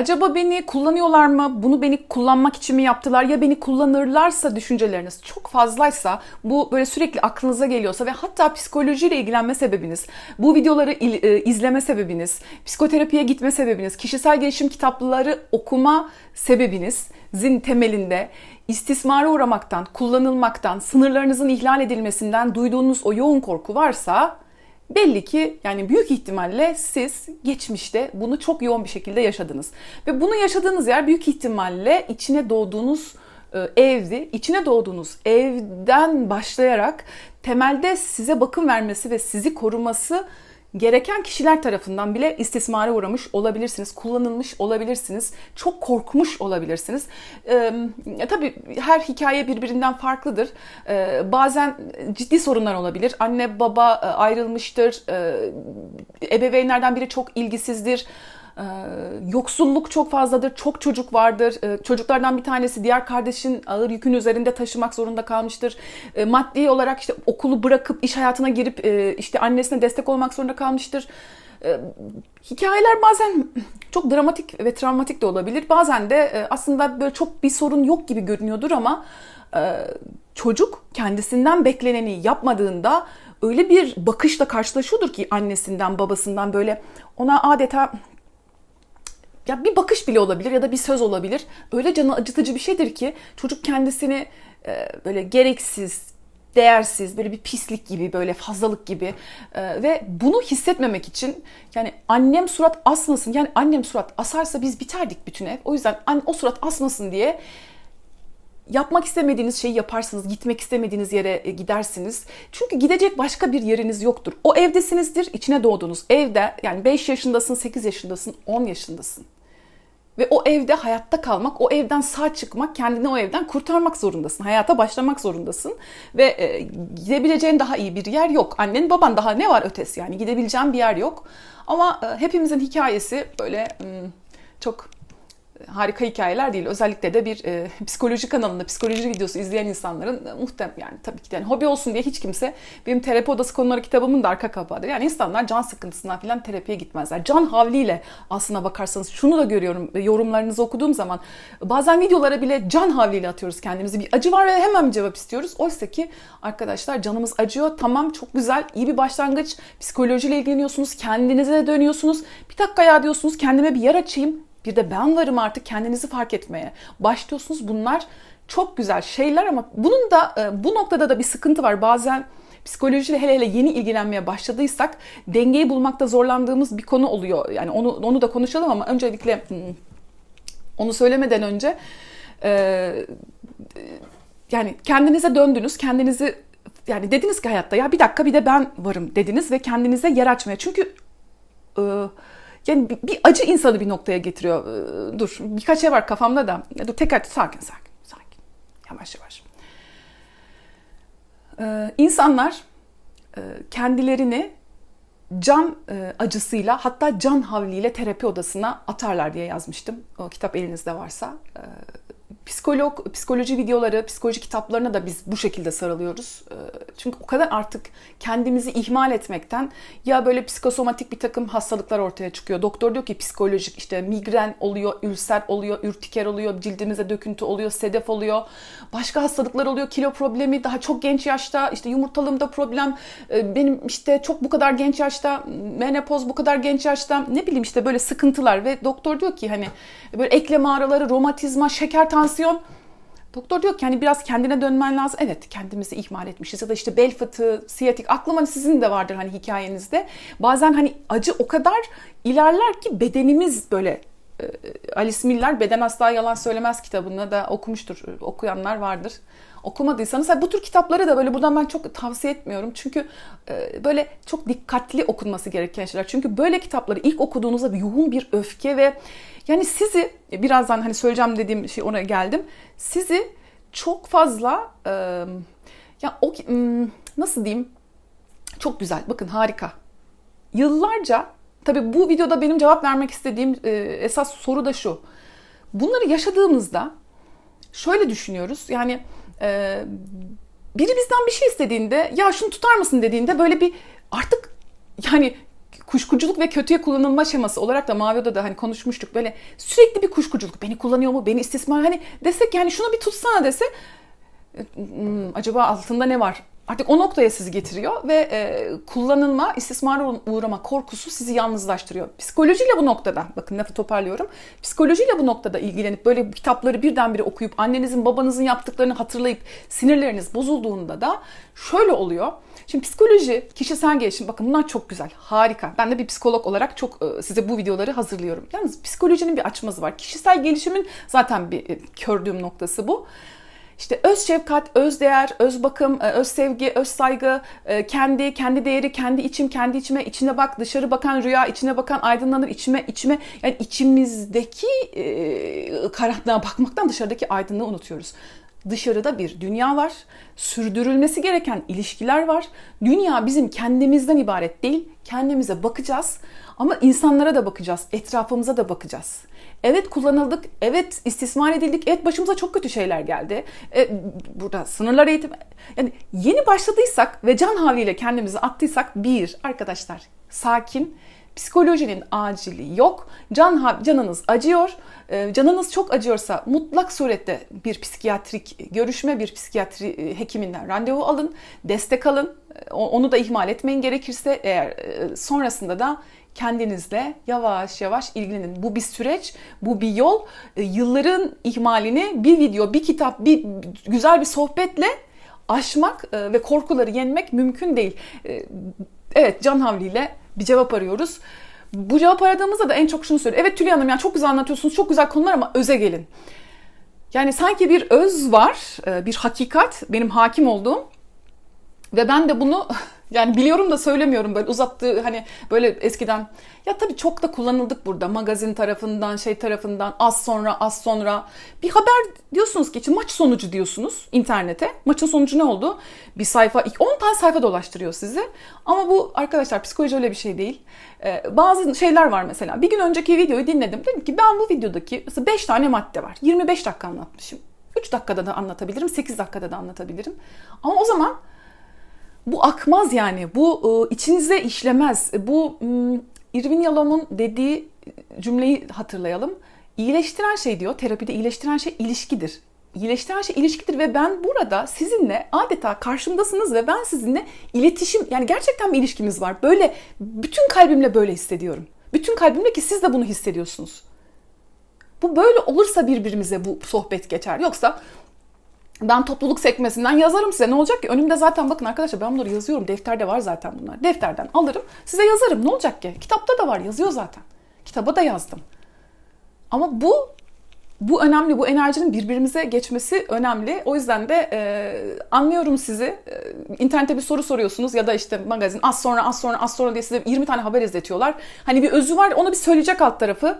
Acaba beni kullanıyorlar mı? Bunu beni kullanmak için mi yaptılar? Ya beni kullanırlarsa düşünceleriniz çok fazlaysa, bu böyle sürekli aklınıza geliyorsa ve hatta psikolojiyle ilgilenme sebebiniz, bu videoları e, izleme sebebiniz, psikoterapiye gitme sebebiniz, kişisel gelişim kitapları okuma sebebinizin temelinde istismara uğramaktan, kullanılmaktan, sınırlarınızın ihlal edilmesinden duyduğunuz o yoğun korku varsa Belli ki yani büyük ihtimalle siz geçmişte bunu çok yoğun bir şekilde yaşadınız. Ve bunu yaşadığınız yer büyük ihtimalle içine doğduğunuz e, evdi. İçine doğduğunuz evden başlayarak temelde size bakım vermesi ve sizi koruması gereken kişiler tarafından bile istismara uğramış olabilirsiniz, kullanılmış olabilirsiniz, çok korkmuş olabilirsiniz. Ee, tabii her hikaye birbirinden farklıdır. Ee, bazen ciddi sorunlar olabilir. Anne baba ayrılmıştır, ee, ebeveynlerden biri çok ilgisizdir. Ee, yoksulluk çok fazladır, çok çocuk vardır. Ee, çocuklardan bir tanesi diğer kardeşin ağır yükün üzerinde taşımak zorunda kalmıştır. Ee, maddi olarak işte okulu bırakıp iş hayatına girip e, işte annesine destek olmak zorunda kalmıştır. Hikayeler bazen çok dramatik ve travmatik de olabilir. Bazen de e, aslında böyle çok bir sorun yok gibi görünüyordur ama e, çocuk kendisinden bekleneni yapmadığında öyle bir bakışla karşılaşıyordur ki annesinden, babasından böyle ona adeta ya bir bakış bile olabilir ya da bir söz olabilir. Öyle canı acıtıcı bir şeydir ki çocuk kendisini e, böyle gereksiz, değersiz, böyle bir pislik gibi, böyle fazlalık gibi e, ve bunu hissetmemek için yani annem surat asmasın. Yani annem surat asarsa biz biterdik bütün ev. O yüzden o surat asmasın diye yapmak istemediğiniz şeyi yaparsınız, gitmek istemediğiniz yere e, gidersiniz. Çünkü gidecek başka bir yeriniz yoktur. O evdesinizdir, içine doğdunuz. Evde yani 5 yaşındasın, 8 yaşındasın, 10 yaşındasın. Ve o evde hayatta kalmak, o evden sağ çıkmak, kendini o evden kurtarmak zorundasın. Hayata başlamak zorundasın. Ve e, gidebileceğin daha iyi bir yer yok. Annen baban daha ne var ötesi yani gidebileceğin bir yer yok. Ama e, hepimizin hikayesi böyle hmm, çok harika hikayeler değil. Özellikle de bir e, psikoloji kanalında psikoloji videosu izleyen insanların e, muhtem yani tabii ki de yani hobi olsun diye hiç kimse benim terapi odası konuları kitabımın da arka kapağıdır. Yani insanlar can sıkıntısından falan terapiye gitmezler. Can havliyle aslına bakarsanız şunu da görüyorum e, yorumlarınızı okuduğum zaman bazen videolara bile can havliyle atıyoruz kendimizi. Bir acı var ve hemen bir cevap istiyoruz. Oysa ki arkadaşlar canımız acıyor. Tamam çok güzel iyi bir başlangıç. Psikolojiyle ilgileniyorsunuz. Kendinize dönüyorsunuz. Bir dakika ya diyorsunuz kendime bir yer açayım. Bir de ben varım artık kendinizi fark etmeye. Başlıyorsunuz bunlar çok güzel şeyler ama bunun da e, bu noktada da bir sıkıntı var. Bazen psikolojiyle hele hele yeni ilgilenmeye başladıysak dengeyi bulmakta zorlandığımız bir konu oluyor. Yani onu onu da konuşalım ama öncelikle hmm, onu söylemeden önce e, yani kendinize döndünüz, kendinizi yani dediniz ki hayatta ya bir dakika bir de ben varım dediniz ve kendinize yer açmaya. Çünkü e, yani bir, bir acı insanı bir noktaya getiriyor. Ee, Dur birkaç şey var kafamda da. Dur tekrar sakin sakin sakin. Yavaş yavaş. Ee, insanlar e, kendilerini can e, acısıyla hatta can havliyle terapi odasına atarlar diye yazmıştım. O kitap elinizde varsa. Psikolog, psikoloji videoları, psikoloji kitaplarına da biz bu şekilde sarılıyoruz. Ee, Çünkü o kadar artık kendimizi ihmal etmekten ya böyle psikosomatik bir takım hastalıklar ortaya çıkıyor. Doktor diyor ki psikolojik işte migren oluyor, ülser oluyor, ürtiker oluyor, cildimize döküntü oluyor, sedef oluyor. Başka hastalıklar oluyor, kilo problemi daha çok genç yaşta, işte yumurtalığımda problem, e, benim işte çok bu kadar genç yaşta, menopoz bu kadar genç yaşta, ne bileyim işte böyle sıkıntılar ve doktor diyor ki hani böyle eklem ağrıları, romatizma, şeker, tansiyon Doktor diyor ki hani biraz kendine dönmen lazım. Evet kendimizi ihmal etmişiz ya da işte bel fıtığı, siyatik aklıma sizin de vardır hani hikayenizde. Bazen hani acı o kadar ilerler ki bedenimiz böyle e, Alice Miller Beden Asla Yalan Söylemez kitabını da okumuştur. Okuyanlar vardır. Okumadıysanız bu tür kitapları da böyle buradan ben çok tavsiye etmiyorum. Çünkü e, böyle çok dikkatli okunması gereken şeyler. Çünkü böyle kitapları ilk okuduğunuzda bir yoğun bir öfke ve yani sizi birazdan hani söyleyeceğim dediğim şey oraya geldim. Sizi çok fazla e, ya o hmm, nasıl diyeyim? Çok güzel. Bakın harika. Yıllarca tabii bu videoda benim cevap vermek istediğim e, esas soru da şu. Bunları yaşadığımızda şöyle düşünüyoruz. Yani e, biri bizden bir şey istediğinde ya şunu tutar mısın dediğinde böyle bir artık yani kuşkuculuk ve kötüye kullanılma şeması olarak da Mavi Oda'da hani konuşmuştuk. Böyle sürekli bir kuşkuculuk. Beni kullanıyor mu? Beni istismar hani desek yani şunu bir tutsana dese "Hmm, acaba altında ne var? Artık o noktaya sizi getiriyor ve e, kullanılma, istismara uğrama korkusu sizi yalnızlaştırıyor. Psikolojiyle bu noktada, bakın lafı toparlıyorum. Psikolojiyle bu noktada ilgilenip böyle kitapları birdenbire okuyup annenizin babanızın yaptıklarını hatırlayıp sinirleriniz bozulduğunda da şöyle oluyor. Şimdi psikoloji, kişisel gelişim bakın bunlar çok güzel, harika. Ben de bir psikolog olarak çok e, size bu videoları hazırlıyorum. Yalnız psikolojinin bir açması var. Kişisel gelişimin zaten bir e, kördüğüm noktası bu. İşte öz şefkat, öz değer, öz bakım, e, öz sevgi, öz saygı, e, kendi, kendi değeri, kendi içim, kendi içime, içine bak, dışarı bakan rüya, içine bakan aydınlanır, içime, içime. Yani içimizdeki e, karanlığa bakmaktan dışarıdaki aydınlığı unutuyoruz. Dışarıda bir dünya var, sürdürülmesi gereken ilişkiler var. Dünya bizim kendimizden ibaret değil, kendimize bakacağız ama insanlara da bakacağız, etrafımıza da bakacağız. Evet kullanıldık, evet istismar edildik, evet başımıza çok kötü şeyler geldi. E, burada sınırlar eğitim... Yani yeni başladıysak ve can havliyle kendimizi attıysak bir, arkadaşlar sakin, psikolojinin acili yok. Can canınız acıyor. E, canınız çok acıyorsa mutlak surette bir psikiyatrik görüşme, bir psikiyatri e, hekiminden randevu alın, destek alın. E, onu da ihmal etmeyin gerekirse eğer sonrasında da kendinizle yavaş yavaş ilgilenin. Bu bir süreç, bu bir yol. Yılların ihmalini bir video, bir kitap, bir güzel bir sohbetle aşmak ve korkuları yenmek mümkün değil. Evet Can Havli ile bir cevap arıyoruz. Bu cevap aradığımızda da en çok şunu söylüyor. Evet Tülay Hanım yani çok güzel anlatıyorsunuz, çok güzel konular ama öze gelin. Yani sanki bir öz var, bir hakikat benim hakim olduğum ve ben de bunu yani biliyorum da söylemiyorum böyle uzattığı hani böyle eskiden ya tabii çok da kullanıldık burada magazin tarafından şey tarafından az sonra az sonra bir haber diyorsunuz ki maç sonucu diyorsunuz internete. Maçın sonucu ne oldu? Bir sayfa 10 tane sayfa dolaştırıyor sizi. Ama bu arkadaşlar psikoloji öyle bir şey değil. Ee, bazı şeyler var mesela. Bir gün önceki videoyu dinledim. Dedim ki ben bu videodaki mesela 5 tane madde var. 25 dakika anlatmışım. 3 dakikada da anlatabilirim, 8 dakikada da anlatabilirim. Ama o zaman bu akmaz yani. Bu e, içinize işlemez. Bu Irvin Yalom'un dediği cümleyi hatırlayalım. İyileştiren şey diyor, terapide iyileştiren şey ilişkidir. İyileştiren şey ilişkidir ve ben burada sizinle adeta karşımdasınız ve ben sizinle iletişim yani gerçekten bir ilişkimiz var. Böyle bütün kalbimle böyle hissediyorum. Bütün kalbimle ki siz de bunu hissediyorsunuz. Bu böyle olursa birbirimize bu sohbet geçer. Yoksa ben topluluk sekmesinden yazarım size. Ne olacak ki? Önümde zaten bakın arkadaşlar ben bunları yazıyorum. Defterde var zaten bunlar. Defterden alırım. Size yazarım. Ne olacak ki? Kitapta da var. Yazıyor zaten. Kitaba da yazdım. Ama bu bu önemli. Bu enerjinin birbirimize geçmesi önemli. O yüzden de e, anlıyorum sizi. E, internette bir soru soruyorsunuz ya da işte magazin az sonra az sonra az sonra diye size 20 tane haber izletiyorlar. Hani bir özü var onu bir söyleyecek alt tarafı.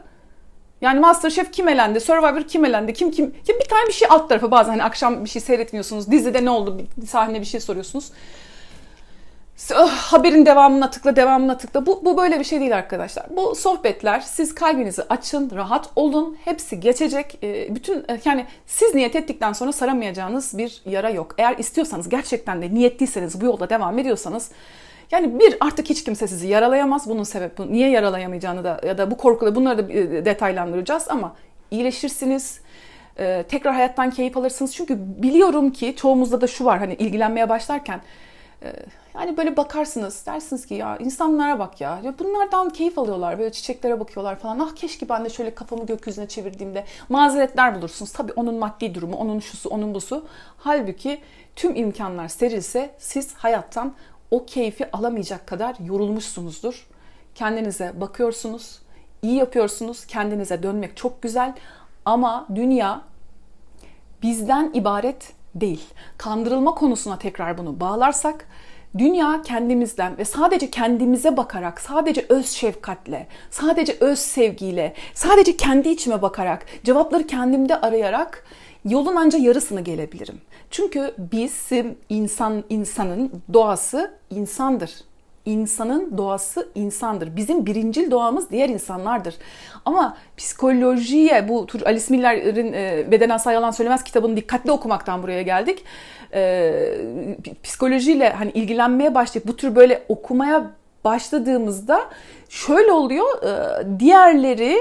Yani Masterchef kim elendi, Survivor kim elendi, kim kim... kim bir tane bir şey alt tarafı bazen hani akşam bir şey seyretmiyorsunuz, dizide ne oldu, bir sahne bir şey soruyorsunuz. Oh, haberin devamına tıkla, devamına tıkla. Bu, bu böyle bir şey değil arkadaşlar. Bu sohbetler siz kalbinizi açın, rahat olun. Hepsi geçecek. Ee, bütün yani siz niyet ettikten sonra saramayacağınız bir yara yok. Eğer istiyorsanız gerçekten de niyetliyseniz bu yolda devam ediyorsanız yani bir artık hiç kimse sizi yaralayamaz. Bunun sebebi niye yaralayamayacağını da ya da bu korkuları bunları da e, detaylandıracağız ama iyileşirsiniz. E, tekrar hayattan keyif alırsınız. Çünkü biliyorum ki çoğumuzda da şu var hani ilgilenmeye başlarken e, yani böyle bakarsınız dersiniz ki ya insanlara bak ya. ya bunlardan keyif alıyorlar böyle çiçeklere bakıyorlar falan ah keşke ben de şöyle kafamı gökyüzüne çevirdiğimde mazeretler bulursunuz. Tabii onun maddi durumu onun şusu onun busu. Halbuki tüm imkanlar serilse siz hayattan o keyfi alamayacak kadar yorulmuşsunuzdur. Kendinize bakıyorsunuz, iyi yapıyorsunuz, kendinize dönmek çok güzel ama dünya bizden ibaret değil. Kandırılma konusuna tekrar bunu bağlarsak dünya kendimizden ve sadece kendimize bakarak, sadece öz şefkatle, sadece öz sevgiyle, sadece kendi içime bakarak, cevapları kendimde arayarak yolun ancak yarısını gelebilirim. Çünkü bizim insan insanın doğası insandır. İnsanın doğası insandır. Bizim birincil doğamız diğer insanlardır. Ama psikolojiye bu tür Alice Miller'in e, Bedenen Sayılan Söylemez kitabını dikkatli okumaktan buraya geldik. E, psikolojiyle hani ilgilenmeye başlayıp bu tür böyle okumaya başladığımızda şöyle oluyor. e, Diğerleri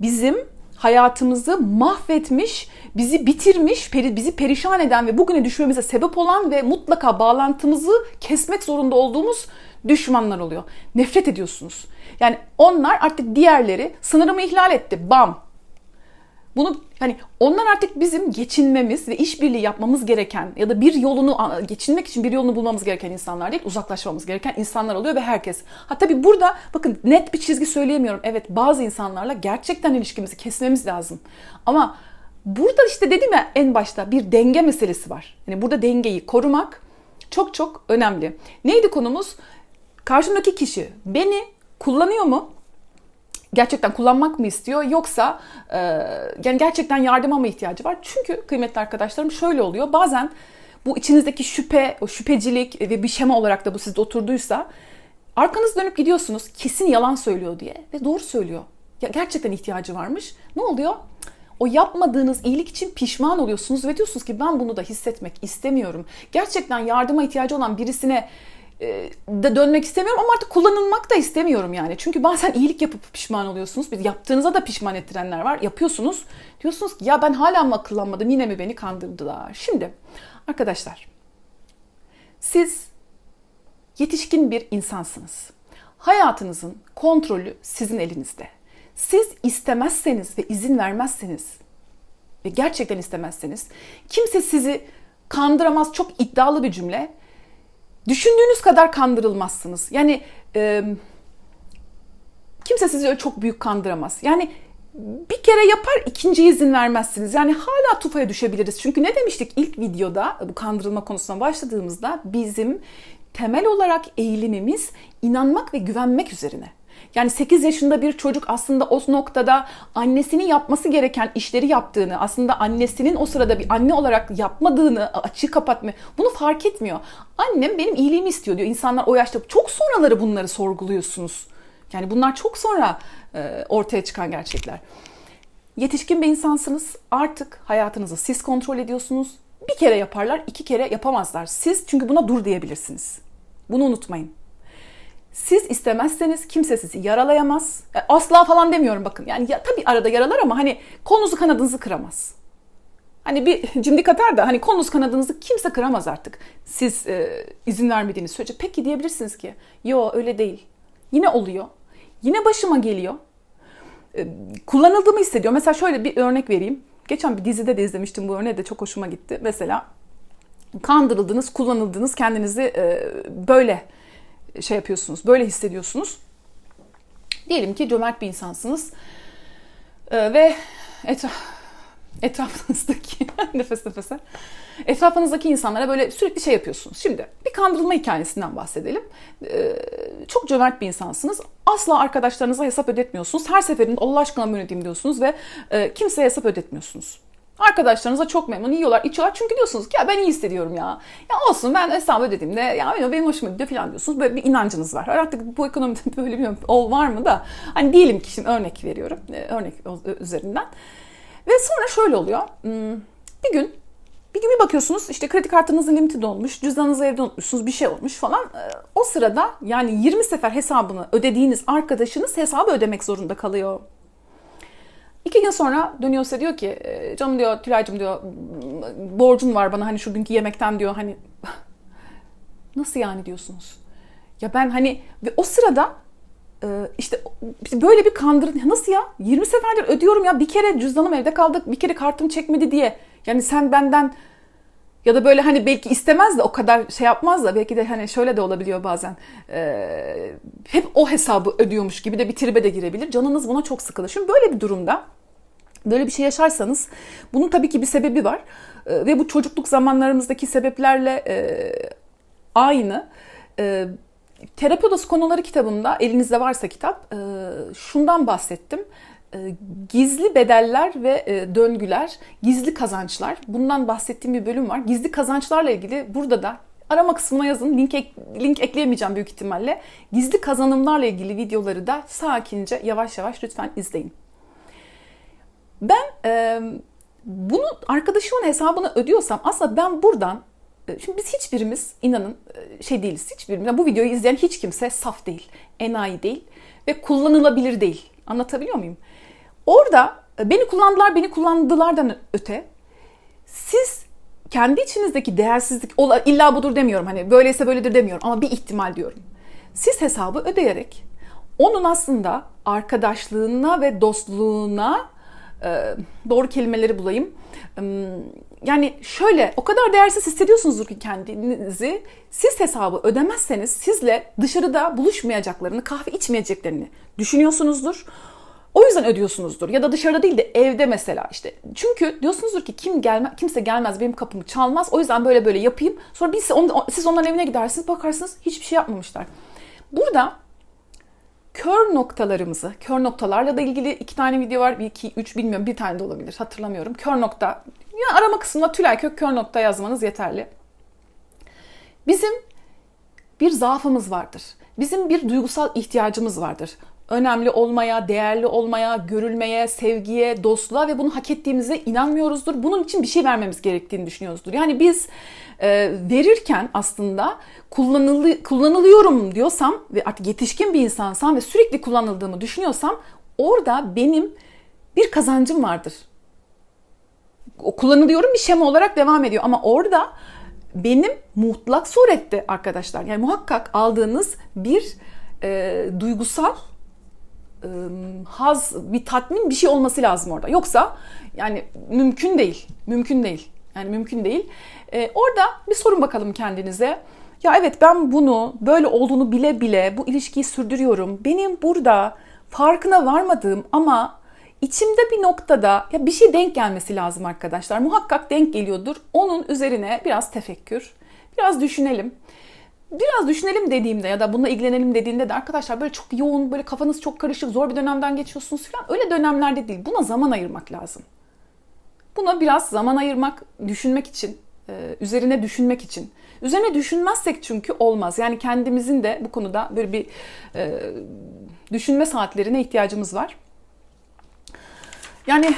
bizim hayatımızı mahvetmiş, bizi bitirmiş, bizi perişan eden ve bugüne düşmemize sebep olan ve mutlaka bağlantımızı kesmek zorunda olduğumuz düşmanlar oluyor. Nefret ediyorsunuz. Yani onlar artık diğerleri sınırımı ihlal etti. Bam. Bunu hani onlar artık bizim geçinmemiz ve işbirliği yapmamız gereken ya da bir yolunu geçinmek için bir yolunu bulmamız gereken insanlar değil, uzaklaşmamız gereken insanlar oluyor ve herkes. Ha tabii burada bakın net bir çizgi söyleyemiyorum. Evet bazı insanlarla gerçekten ilişkimizi kesmemiz lazım. Ama burada işte dedim ya en başta bir denge meselesi var. Yani burada dengeyi korumak çok çok önemli. Neydi konumuz? Karşımdaki kişi beni kullanıyor mu? Gerçekten kullanmak mı istiyor yoksa e, yani gerçekten yardıma mı ihtiyacı var? Çünkü kıymetli arkadaşlarım şöyle oluyor. Bazen bu içinizdeki şüphe, o şüphecilik ve bir şema olarak da bu sizde oturduysa arkanız dönüp gidiyorsunuz kesin yalan söylüyor diye ve doğru söylüyor. Ya gerçekten ihtiyacı varmış. Ne oluyor? O yapmadığınız iyilik için pişman oluyorsunuz ve diyorsunuz ki ben bunu da hissetmek istemiyorum. Gerçekten yardıma ihtiyacı olan birisine de dönmek istemiyorum ama artık kullanılmak da istemiyorum yani. Çünkü bazen iyilik yapıp pişman oluyorsunuz. Bir yaptığınıza da pişman ettirenler var. Yapıyorsunuz. Diyorsunuz ki ya ben hala mı akıllanmadım yine mi beni kandırdılar. Şimdi arkadaşlar siz yetişkin bir insansınız. Hayatınızın kontrolü sizin elinizde. Siz istemezseniz ve izin vermezseniz ve gerçekten istemezseniz kimse sizi kandıramaz çok iddialı bir cümle Düşündüğünüz kadar kandırılmazsınız. Yani e, kimse sizi öyle çok büyük kandıramaz. Yani bir kere yapar ikinci izin vermezsiniz. Yani hala tufaya düşebiliriz. Çünkü ne demiştik ilk videoda bu kandırılma konusuna başladığımızda bizim temel olarak eğilimimiz inanmak ve güvenmek üzerine. Yani 8 yaşında bir çocuk aslında o noktada annesinin yapması gereken işleri yaptığını, aslında annesinin o sırada bir anne olarak yapmadığını, açığı kapatma bunu fark etmiyor. Annem benim iyiliğimi istiyor diyor. İnsanlar o yaşta çok sonraları bunları sorguluyorsunuz. Yani bunlar çok sonra e, ortaya çıkan gerçekler. Yetişkin bir insansınız. Artık hayatınızı siz kontrol ediyorsunuz. Bir kere yaparlar, iki kere yapamazlar. Siz çünkü buna dur diyebilirsiniz. Bunu unutmayın. Siz istemezseniz kimse sizi yaralayamaz. E, asla falan demiyorum bakın. Yani ya, tabii arada yaralar ama hani kolunuzu kanadınızı kıramaz. Hani bir cimdik atar da hani kolunuz kanadınızı kimse kıramaz artık. Siz e, izin vermediğiniz sürece. Peki diyebilirsiniz ki yo öyle değil. Yine oluyor. Yine başıma geliyor. E, kullanıldığımı hissediyor. Mesela şöyle bir örnek vereyim. Geçen bir dizide de izlemiştim bu örneği de çok hoşuma gitti. Mesela kandırıldınız, kullanıldınız, kendinizi e, böyle şey yapıyorsunuz, böyle hissediyorsunuz. Diyelim ki cömert bir insansınız ee, ve etraf, etrafınızdaki nefes nefese etrafınızdaki insanlara böyle sürekli şey yapıyorsunuz. Şimdi bir kandırılma hikayesinden bahsedelim. Ee, çok cömert bir insansınız. Asla arkadaşlarınıza hesap ödetmiyorsunuz. Her seferinde Allah aşkına yöneteyim diyorsunuz ve e, kimseye hesap ödetmiyorsunuz. Arkadaşlarınızla çok memnun, yiyorlar, içiyorlar. Çünkü diyorsunuz ki ya ben iyi hissediyorum ya. Ya olsun ben hesabı ödediğimde ya benim hoşuma gidiyor falan diyorsunuz. Böyle bir inancınız var. Artık bu ekonomide böyle bir ol var mı da. Hani diyelim ki şimdi örnek veriyorum. E, örnek üzerinden. Ve sonra şöyle oluyor. Hmm, bir gün bir gün bir bakıyorsunuz işte kredi kartınızın limiti dolmuş, cüzdanınızı evde unutmuşsunuz, bir şey olmuş falan. E, o sırada yani 20 sefer hesabını ödediğiniz arkadaşınız hesabı ödemek zorunda kalıyor. İki gün sonra dönüyorsa diyor ki e, canım diyor Tülay'cım diyor borcun var bana hani şu günkü yemekten diyor hani nasıl yani diyorsunuz. Ya ben hani ve o sırada e, işte böyle bir kandırın nasıl ya 20 seferdir ödüyorum ya bir kere cüzdanım evde kaldı bir kere kartım çekmedi diye yani sen benden ya da böyle hani belki istemez de o kadar şey yapmaz da belki de hani şöyle de olabiliyor bazen. Ee, hep o hesabı ödüyormuş gibi de bir tribe de girebilir. Canınız buna çok sıkılır. Şimdi böyle bir durumda böyle bir şey yaşarsanız bunun tabii ki bir sebebi var. Ee, ve bu çocukluk zamanlarımızdaki sebeplerle e, aynı. E, Terapi Odası Konuları kitabında elinizde varsa kitap e, şundan bahsettim e, gizli bedeller ve e, döngüler, gizli kazançlar. Bundan bahsettiğim bir bölüm var. Gizli kazançlarla ilgili burada da arama kısmına yazın. Link, ek, link ekleyemeyeceğim büyük ihtimalle. Gizli kazanımlarla ilgili videoları da sakince yavaş yavaş lütfen izleyin. Ben e, bunu arkadaşımın hesabına ödüyorsam aslında ben buradan e, şimdi biz hiçbirimiz inanın e, şey değiliz. Hiçbirimiz. yani bu videoyu izleyen hiç kimse saf değil, enayi değil ve kullanılabilir değil. Anlatabiliyor muyum? Orada e, beni kullandılar, beni kullandılardan öte siz kendi içinizdeki değersizlik illa budur demiyorum. Hani böyleyse böyledir demiyorum ama bir ihtimal diyorum. Siz hesabı ödeyerek onun aslında arkadaşlığına ve dostluğuna doğru kelimeleri bulayım. Yani şöyle o kadar değersiz hissediyorsunuzdur ki kendinizi. Siz hesabı ödemezseniz sizle dışarıda buluşmayacaklarını, kahve içmeyeceklerini düşünüyorsunuzdur. O yüzden ödüyorsunuzdur. Ya da dışarıda değil de evde mesela işte. Çünkü diyorsunuzdur ki kim gelme, kimse gelmez benim kapımı çalmaz. O yüzden böyle böyle yapayım. Sonra biz, siz onların evine gidersiniz bakarsınız hiçbir şey yapmamışlar. Burada kör noktalarımızı, kör noktalarla da ilgili iki tane video var. Bir, iki, üç bilmiyorum bir tane de olabilir hatırlamıyorum. Kör nokta. Ya arama kısmında Tülay Kök kör nokta yazmanız yeterli. Bizim bir zaafımız vardır. Bizim bir duygusal ihtiyacımız vardır. Önemli olmaya, değerli olmaya, görülmeye, sevgiye, dostluğa ve bunu hak ettiğimize inanmıyoruzdur. Bunun için bir şey vermemiz gerektiğini düşünüyoruzdur. Yani biz e, verirken aslında kullanılı, kullanılıyorum diyorsam ve artık yetişkin bir insansam ve sürekli kullanıldığımı düşünüyorsam orada benim bir kazancım vardır kullanılıyorum bir şema olarak devam ediyor. Ama orada benim mutlak surette arkadaşlar yani muhakkak aldığınız bir e, duygusal haz, bir tatmin bir şey olması lazım orada. Yoksa yani mümkün değil. Mümkün değil. Yani mümkün değil. E, orada bir sorun bakalım kendinize. Ya evet ben bunu böyle olduğunu bile bile bu ilişkiyi sürdürüyorum. Benim burada farkına varmadığım ama içimde bir noktada ya bir şey denk gelmesi lazım arkadaşlar. Muhakkak denk geliyordur. Onun üzerine biraz tefekkür, biraz düşünelim. Biraz düşünelim dediğimde ya da bununla ilgilenelim dediğinde de arkadaşlar böyle çok yoğun, böyle kafanız çok karışık, zor bir dönemden geçiyorsunuz falan. Öyle dönemlerde değil. Buna zaman ayırmak lazım. Buna biraz zaman ayırmak, düşünmek için, e, üzerine düşünmek için. Üzerine düşünmezsek çünkü olmaz. Yani kendimizin de bu konuda böyle bir e, düşünme saatlerine ihtiyacımız var. Yani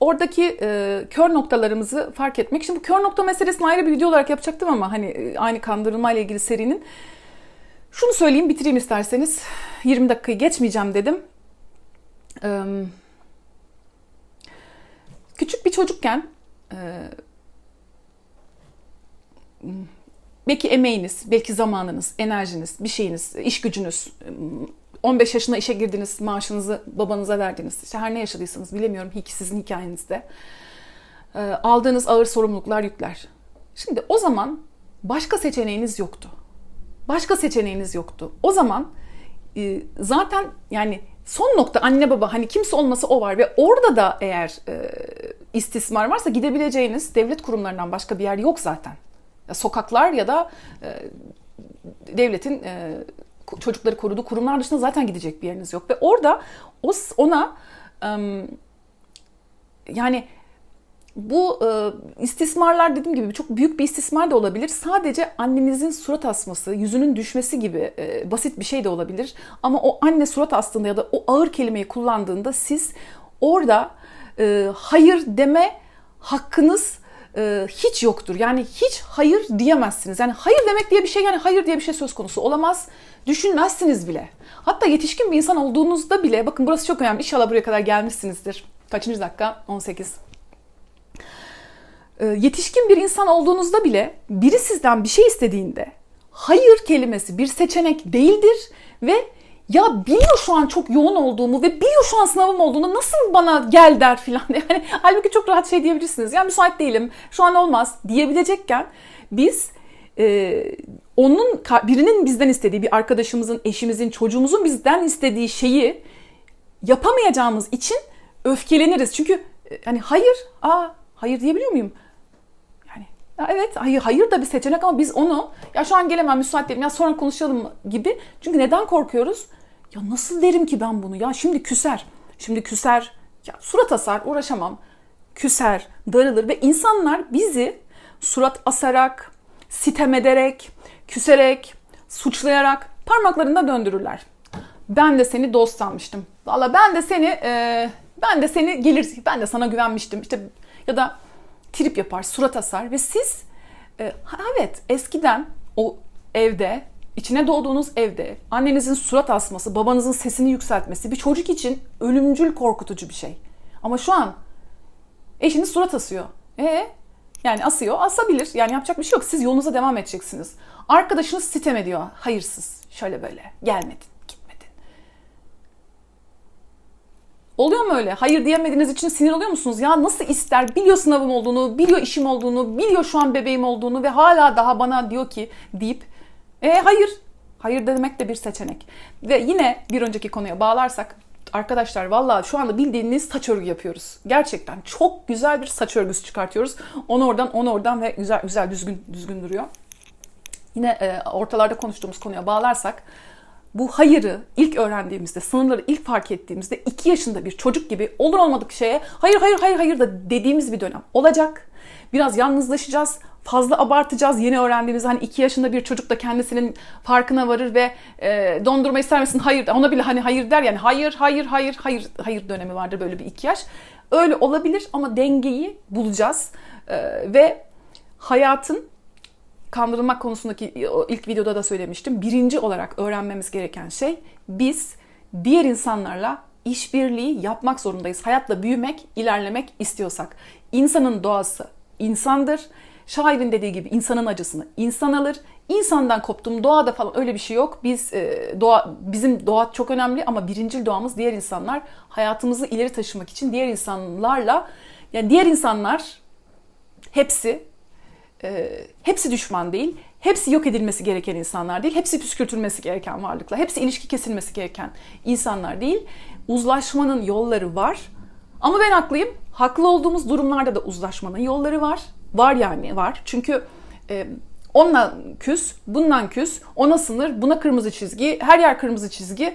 oradaki e, kör noktalarımızı fark etmek. Şimdi bu kör nokta meselesini ayrı bir video olarak yapacaktım ama hani e, aynı kandırılma ile ilgili serinin. Şunu söyleyeyim bitireyim isterseniz. 20 dakikayı geçmeyeceğim dedim. E, küçük bir çocukken e, belki emeğiniz, belki zamanınız, enerjiniz, bir şeyiniz, iş gücünüz, 15 yaşına işe girdiniz, maaşınızı babanıza verdiniz. İşte her ne yaşadıysanız bilemiyorum sizin hikayenizde. E, aldığınız ağır sorumluluklar, yükler. Şimdi o zaman başka seçeneğiniz yoktu. Başka seçeneğiniz yoktu. O zaman e, zaten yani son nokta anne baba hani kimse olmasa o var ve orada da eğer e, istismar varsa gidebileceğiniz devlet kurumlarından başka bir yer yok zaten. Sokaklar ya da e, devletin çocukları koruduğu kurumlar dışında zaten gidecek bir yeriniz yok ve orada o ona yani bu istismarlar dediğim gibi çok büyük bir istismar da olabilir. Sadece annenizin surat asması, yüzünün düşmesi gibi basit bir şey de olabilir. Ama o anne surat astığında ya da o ağır kelimeyi kullandığında siz orada hayır deme hakkınız e, hiç yoktur. Yani hiç hayır diyemezsiniz. Yani hayır demek diye bir şey yani hayır diye bir şey söz konusu olamaz. Düşünmezsiniz bile. Hatta yetişkin bir insan olduğunuzda bile bakın burası çok önemli. İnşallah buraya kadar gelmişsinizdir. Kaçıncı dakika? 18 yetişkin bir insan olduğunuzda bile biri sizden bir şey istediğinde hayır kelimesi bir seçenek değildir ve ya biliyor şu an çok yoğun olduğumu ve biliyor şu an sınavım olduğunu nasıl bana gel der filan. Yani halbuki çok rahat şey diyebilirsiniz. Ya müsait değilim, şu an olmaz diyebilecekken biz e, onun birinin bizden istediği, bir arkadaşımızın, eşimizin, çocuğumuzun bizden istediği şeyi yapamayacağımız için öfkeleniriz. Çünkü hani hayır, aa hayır diyebiliyor muyum? Yani ya evet hayır, hayır da bir seçenek ama biz onu ya şu an gelemem müsait değilim ya sonra konuşalım gibi. Çünkü neden korkuyoruz? Ya nasıl derim ki ben bunu? Ya şimdi küser. Şimdi küser. Ya surat asar uğraşamam. Küser, darılır ve insanlar bizi surat asarak, sitem ederek, küserek, suçlayarak parmaklarında döndürürler. Ben de seni dost sanmıştım. Valla ben de seni e, Ben de seni gelir, ben de sana güvenmiştim. İşte ya da trip yapar, surat asar ve siz e, evet eskiden o evde içine doğduğunuz evde annenizin surat asması, babanızın sesini yükseltmesi bir çocuk için ölümcül korkutucu bir şey. Ama şu an eşiniz surat asıyor. E yani asıyor, asabilir. Yani yapacak bir şey yok. Siz yolunuza devam edeceksiniz. Arkadaşınız sitem ediyor. Hayırsız. Şöyle böyle. Gelmedin, gitmedin. Oluyor mu öyle? Hayır diyemediğiniz için sinir oluyor musunuz? Ya nasıl ister? Biliyor sınavım olduğunu, biliyor işim olduğunu, biliyor şu an bebeğim olduğunu ve hala daha bana diyor ki deyip e hayır. Hayır demek de bir seçenek. Ve yine bir önceki konuya bağlarsak arkadaşlar valla şu anda bildiğiniz saç örgü yapıyoruz. Gerçekten çok güzel bir saç örgüsü çıkartıyoruz. Onu oradan, onu oradan ve güzel güzel düzgün düzgün duruyor. Yine e, ortalarda konuştuğumuz konuya bağlarsak bu hayırı ilk öğrendiğimizde, sınırları ilk fark ettiğimizde 2 yaşında bir çocuk gibi olur olmadık şeye hayır hayır hayır hayır da dediğimiz bir dönem olacak. Biraz yalnızlaşacağız, fazla abartacağız. Yeni öğrendiğimiz hani 2 yaşında bir çocuk da kendisinin farkına varır ve e, dondurma ister misin? Hayır. Ona bile hani hayır der yani hayır hayır hayır hayır hayır dönemi vardır böyle bir 2 yaş. Öyle olabilir ama dengeyi bulacağız. E, ve hayatın kandırılmak konusundaki ilk videoda da söylemiştim. Birinci olarak öğrenmemiz gereken şey biz diğer insanlarla işbirliği yapmak zorundayız. Hayatla büyümek, ilerlemek istiyorsak. İnsanın doğası insandır. Şairin dediği gibi insanın acısını insan alır. İnsandan koptum doğada falan öyle bir şey yok. Biz e, doğa bizim doğa çok önemli ama birincil doğamız diğer insanlar. Hayatımızı ileri taşımak için diğer insanlarla yani diğer insanlar hepsi e, hepsi düşman değil. Hepsi yok edilmesi gereken insanlar değil. Hepsi püskürtülmesi gereken varlıklar. Hepsi ilişki kesilmesi gereken insanlar değil. Uzlaşmanın yolları var. Ama ben haklıyım. Haklı olduğumuz durumlarda da uzlaşmanın yolları var. Var yani var. Çünkü e, onunla küs, bundan küs, ona sınır, buna kırmızı çizgi, her yer kırmızı çizgi.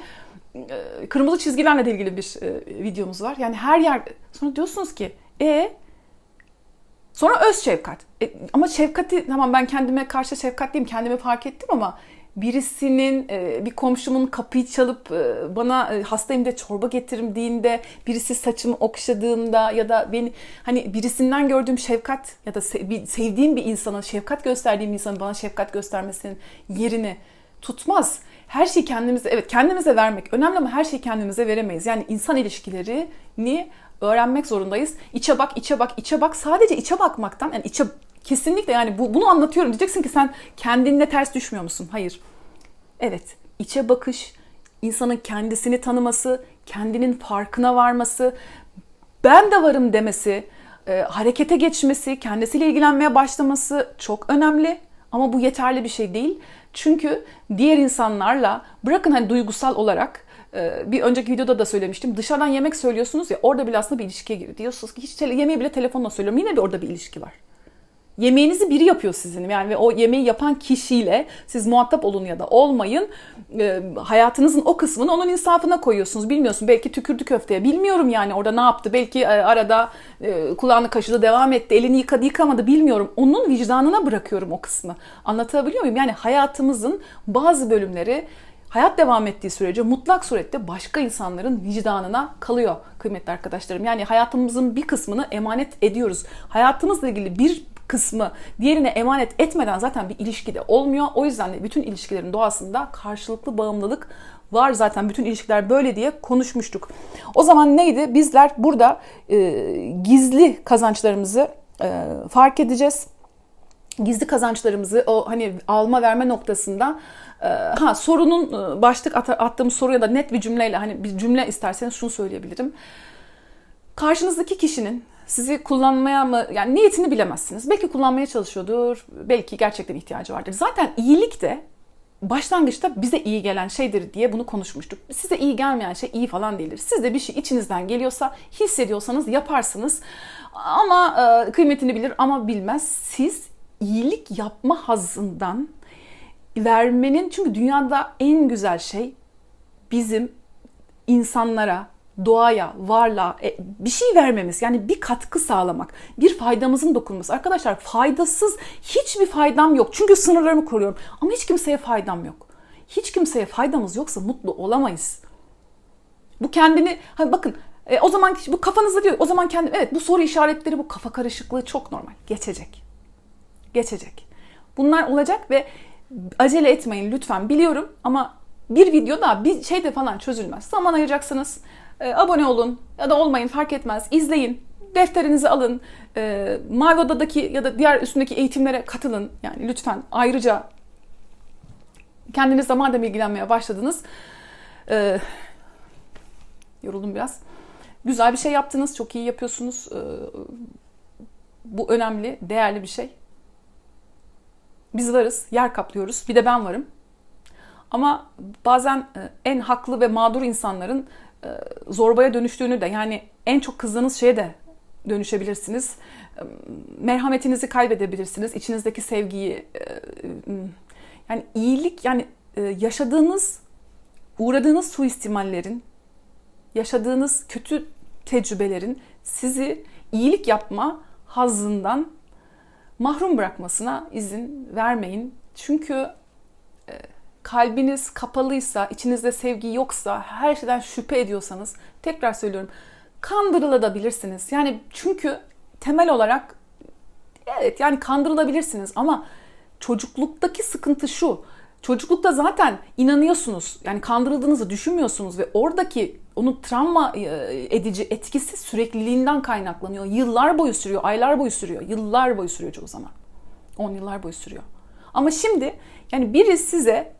E, kırmızı çizgilerle de ilgili bir e, videomuz var. Yani her yer sonra diyorsunuz ki e Sonra öz şefkat. E, ama şefkati tamam ben kendime karşı şefkatliyim kendimi fark ettim ama birisinin e, bir komşumun kapıyı çalıp e, bana e, hastayım de çorba getirdiğinde birisi saçımı okşadığında ya da beni hani birisinden gördüğüm şefkat ya da sevdiğim bir insana şefkat gösterdiğim insanın bana şefkat göstermesinin yerini tutmaz. Her şeyi kendimize evet kendimize vermek önemli ama her şeyi kendimize veremeyiz. Yani insan ilişkilerini öğrenmek zorundayız. İçe bak, içe bak, içe bak. Sadece içe bakmaktan yani içe kesinlikle yani bu, bunu anlatıyorum. Diyeceksin ki sen kendinle ters düşmüyor musun? Hayır. Evet, içe bakış, insanın kendisini tanıması, kendinin farkına varması, ben de varım demesi, e, harekete geçmesi, kendisiyle ilgilenmeye başlaması çok önemli. Ama bu yeterli bir şey değil. Çünkü diğer insanlarla bırakın hani duygusal olarak bir önceki videoda da söylemiştim. Dışarıdan yemek söylüyorsunuz ya orada bile aslında bir ilişkiye giriyor. Diyorsunuz ki hiç yemeği bile telefonla söylüyorum. Yine de orada bir ilişki var. Yemeğinizi biri yapıyor sizin yani ve o yemeği yapan kişiyle siz muhatap olun ya da olmayın e, hayatınızın o kısmını onun insafına koyuyorsunuz. Bilmiyorsun belki tükürdü köfteye bilmiyorum yani orada ne yaptı belki e, arada e, kulağını kaşıdı devam etti elini yıkadı yıkamadı bilmiyorum. Onun vicdanına bırakıyorum o kısmı. Anlatabiliyor muyum? Yani hayatımızın bazı bölümleri hayat devam ettiği sürece mutlak surette başka insanların vicdanına kalıyor kıymetli arkadaşlarım. Yani hayatımızın bir kısmını emanet ediyoruz. Hayatımızla ilgili bir kısmı diğerine emanet etmeden zaten bir ilişkide olmuyor. O yüzden de bütün ilişkilerin doğasında karşılıklı bağımlılık var zaten bütün ilişkiler böyle diye konuşmuştuk. O zaman neydi? Bizler burada e, gizli kazançlarımızı e, fark edeceğiz. Gizli kazançlarımızı o hani alma verme noktasında ee, ha sorunun e, başlık at, attığım soruya da net bir cümleyle hani bir cümle isterseniz şunu söyleyebilirim. Karşınızdaki kişinin sizi kullanmaya mı yani niyetini bilemezsiniz. Belki kullanmaya çalışıyordur. Belki gerçekten ihtiyacı vardır. Zaten iyilik de başlangıçta bize iyi gelen şeydir diye bunu konuşmuştuk. Size iyi gelmeyen şey iyi falan değildir. Siz de bir şey içinizden geliyorsa hissediyorsanız yaparsınız. Ama e, kıymetini bilir ama bilmez. Siz iyilik yapma hazından vermenin çünkü dünyada en güzel şey bizim insanlara, doğaya, varlığa e, bir şey vermemiz. Yani bir katkı sağlamak, bir faydamızın dokunması. Arkadaşlar faydasız hiçbir faydam yok. Çünkü sınırlarımı koruyorum. Ama hiç kimseye faydam yok. Hiç kimseye faydamız yoksa mutlu olamayız. Bu kendini, hani bakın E, o zaman bu kafanızda diyor. O zaman kendi evet bu soru işaretleri bu kafa karışıklığı çok normal. Geçecek. Geçecek. Bunlar olacak ve acele etmeyin lütfen. Biliyorum ama bir videoda bir şey de falan çözülmez. Zaman ayıracaksınız. E, abone olun ya da olmayın fark etmez. İzleyin. Defterinizi alın. E, Mavi Oda'daki ya da diğer üstündeki eğitimlere katılın. Yani lütfen ayrıca kendinizle madem ilgilenmeye başladınız. E, yoruldum biraz. Güzel bir şey yaptınız. Çok iyi yapıyorsunuz. E, bu önemli, değerli bir şey. Biz varız, yer kaplıyoruz. Bir de ben varım. Ama bazen e, en haklı ve mağdur insanların e, zorbaya dönüştüğünü de yani en çok kızdığınız şeye de dönüşebilirsiniz. E, merhametinizi kaybedebilirsiniz. İçinizdeki sevgiyi yani iyilik yani yaşadığınız uğradığınız suistimallerin yaşadığınız kötü tecrübelerin sizi iyilik yapma hazzından mahrum bırakmasına izin vermeyin. Çünkü kalbiniz kapalıysa, içinizde sevgi yoksa, her şeyden şüphe ediyorsanız tekrar söylüyorum kandırılabilirsiniz. Yani çünkü temel olarak evet yani kandırılabilirsiniz ama çocukluktaki sıkıntı şu. Çocuklukta zaten inanıyorsunuz. Yani kandırıldığınızı düşünmüyorsunuz ve oradaki onun travma edici etkisi sürekliliğinden kaynaklanıyor. Yıllar boyu sürüyor, aylar boyu sürüyor, yıllar boyu sürüyor çoğu zaman. 10 yıllar boyu sürüyor. Ama şimdi yani biri size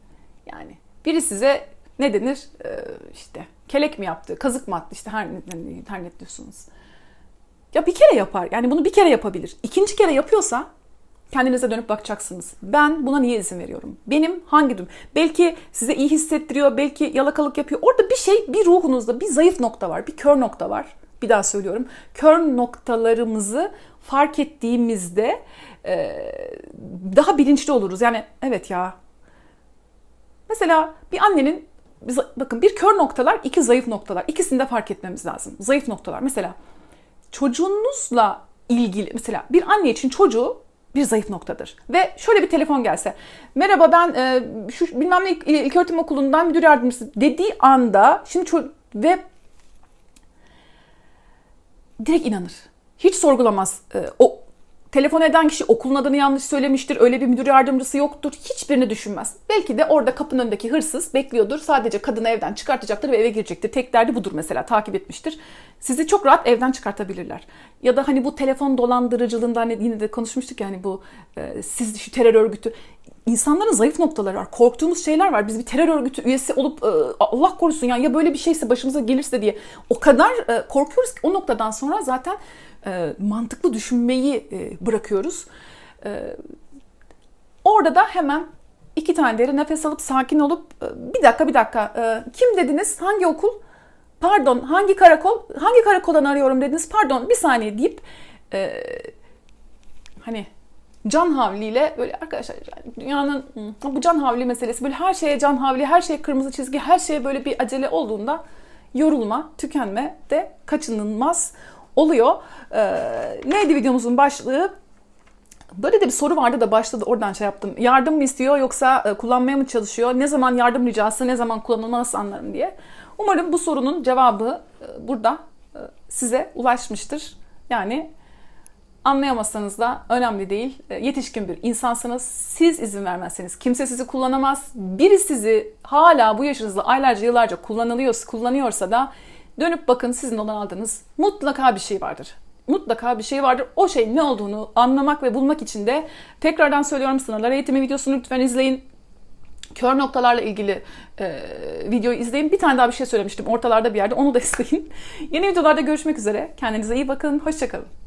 yani biri size ne denir ee, işte kelek mi yaptı, kazık mı attı işte her, her ne diyorsunuz. Ya bir kere yapar. Yani bunu bir kere yapabilir. İkinci kere yapıyorsa kendinize dönüp bakacaksınız. Ben buna niye izin veriyorum? Benim hangi düm? Belki size iyi hissettiriyor, belki yalakalık yapıyor. Orada bir şey, bir ruhunuzda bir zayıf nokta var, bir kör nokta var. Bir daha söylüyorum. Kör noktalarımızı fark ettiğimizde daha bilinçli oluruz. Yani evet ya Mesela bir annenin bakın bir kör noktalar, iki zayıf noktalar. İkisini de fark etmemiz lazım. Zayıf noktalar. Mesela çocuğunuzla ilgili mesela bir anne için çocuğu bir zayıf noktadır. Ve şöyle bir telefon gelse. Merhaba ben e, şu bilmem ne ilk, ilk öğretim okulundan müdür yardımcısı dediği anda şimdi ço- ve direkt inanır. Hiç sorgulamaz. E, o Telefon eden kişi okulun adını yanlış söylemiştir, öyle bir müdür yardımcısı yoktur, hiçbirini düşünmez. Belki de orada kapının önündeki hırsız bekliyordur, sadece kadını evden çıkartacaktır ve eve girecektir. Tek derdi budur mesela, takip etmiştir. Sizi çok rahat evden çıkartabilirler. Ya da hani bu telefon dolandırıcılığında hani yine de konuşmuştuk yani bu e, siz şu terör örgütü insanların zayıf noktaları var. Korktuğumuz şeyler var. Biz bir terör örgütü üyesi olup e, Allah korusun yani ya böyle bir şeyse başımıza gelirse diye o kadar e, korkuyoruz ki o noktadan sonra zaten e, mantıklı düşünmeyi e, bırakıyoruz. E, orada da hemen iki tane derin nefes alıp sakin olup bir dakika bir dakika kim dediniz? Hangi okul? Pardon hangi karakol? Hangi karakoldan arıyorum dediniz? Pardon bir saniye deyip hani can havliyle böyle arkadaşlar dünyanın bu can havli meselesi böyle her şeye can havli her şeye kırmızı çizgi her şeye böyle bir acele olduğunda yorulma tükenme de kaçınılmaz oluyor. Ee, neydi videomuzun başlığı? Böyle de bir soru vardı da başladı oradan şey yaptım. Yardım mı istiyor yoksa e, kullanmaya mı çalışıyor? Ne zaman yardım ricası, ne zaman kullanılma nasıl anlarım diye. Umarım bu sorunun cevabı e, burada e, size ulaşmıştır. Yani anlayamazsanız da önemli değil. Yetişkin bir insansınız. Siz izin vermezseniz kimse sizi kullanamaz. Biri sizi hala bu yaşınızda aylarca yıllarca kullanılıyor, kullanıyorsa da Dönüp bakın sizin olan aldığınız mutlaka bir şey vardır. Mutlaka bir şey vardır. O şey ne olduğunu anlamak ve bulmak için de tekrardan söylüyorum sınırlar eğitimi videosunu lütfen izleyin. Kör noktalarla ilgili e, videoyu izleyin. Bir tane daha bir şey söylemiştim ortalarda bir yerde. Onu da izleyin. Yeni videolarda görüşmek üzere. Kendinize iyi bakın. Hoşçakalın.